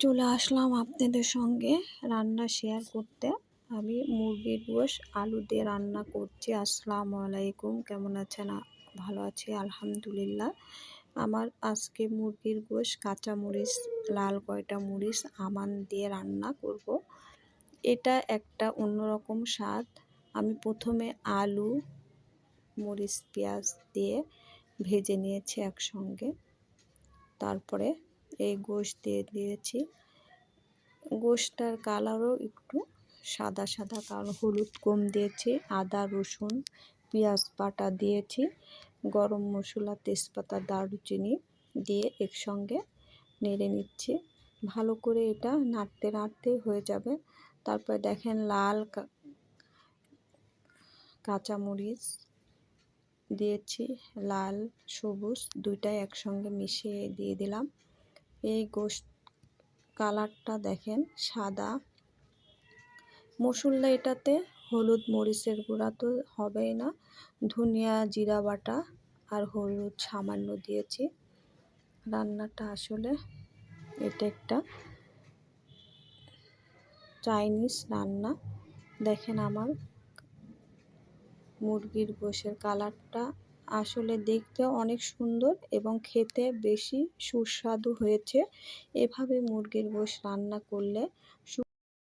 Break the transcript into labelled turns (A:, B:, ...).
A: চলে আসলাম আপনাদের সঙ্গে রান্না শেয়ার করতে। আমি মুরগির গোশ, আলু দিয়ে রান্না করছি। আসসালামু আলাইকুম। কেমন আছেন? ভালো আছি, আলহামদুলিল্লাহ। আমার আজকে মুরগির গোশ কাঁচা মরিচ লাল কয়টা মরিচ, আমান দিয়ে রান্না করব। এটা একটা অন্যরকম স্বাদ। আমি প্রথমে আলু, মরিচ, পেঁয়াজ দিয়ে ভেজে নিয়েছি একসঙ্গে। তারপরে এই গোশ দিয়ে দিয়েছি। গোশটার কালারও একটু সাদা সাদা কালো, হলুদ কম দিয়েছি, আদা, রসুন, পেঁয়াজ বাটা দিয়েছি, গরম মশলা, তেজপাতা, দারুচিনি দিয়ে একসঙ্গে নেড়ে নিচ্ছি। ভালো করে এটা নাড়তে নাড়তে হয়ে যাবে। তারপর দেখেন লাল কাঁচামরিচ দিয়েছি, লাল, সবুজ দুইটাই একসঙ্গে মিশিয়ে দিয়ে দিলাম। এই গোশ কালারটা দেখেন, সাদা। মসুল্লা এটাতে হলুদ, মরিচের গুঁড়া তো হবেই না। ধনিয়া, জিরা বাটা আর হলুদ সামান্য দিয়েছি। রান্নাটা আসলে এটা একটা চাইনিজ রান্না। দেখেন আমার মুরগির গোশের কালারটা আসলে দেখতে অনেক সুন্দর এবং খেতে বেশি সুস্বাদু হয়েছে। এভাবে মুরগির গোশ রান্না করলে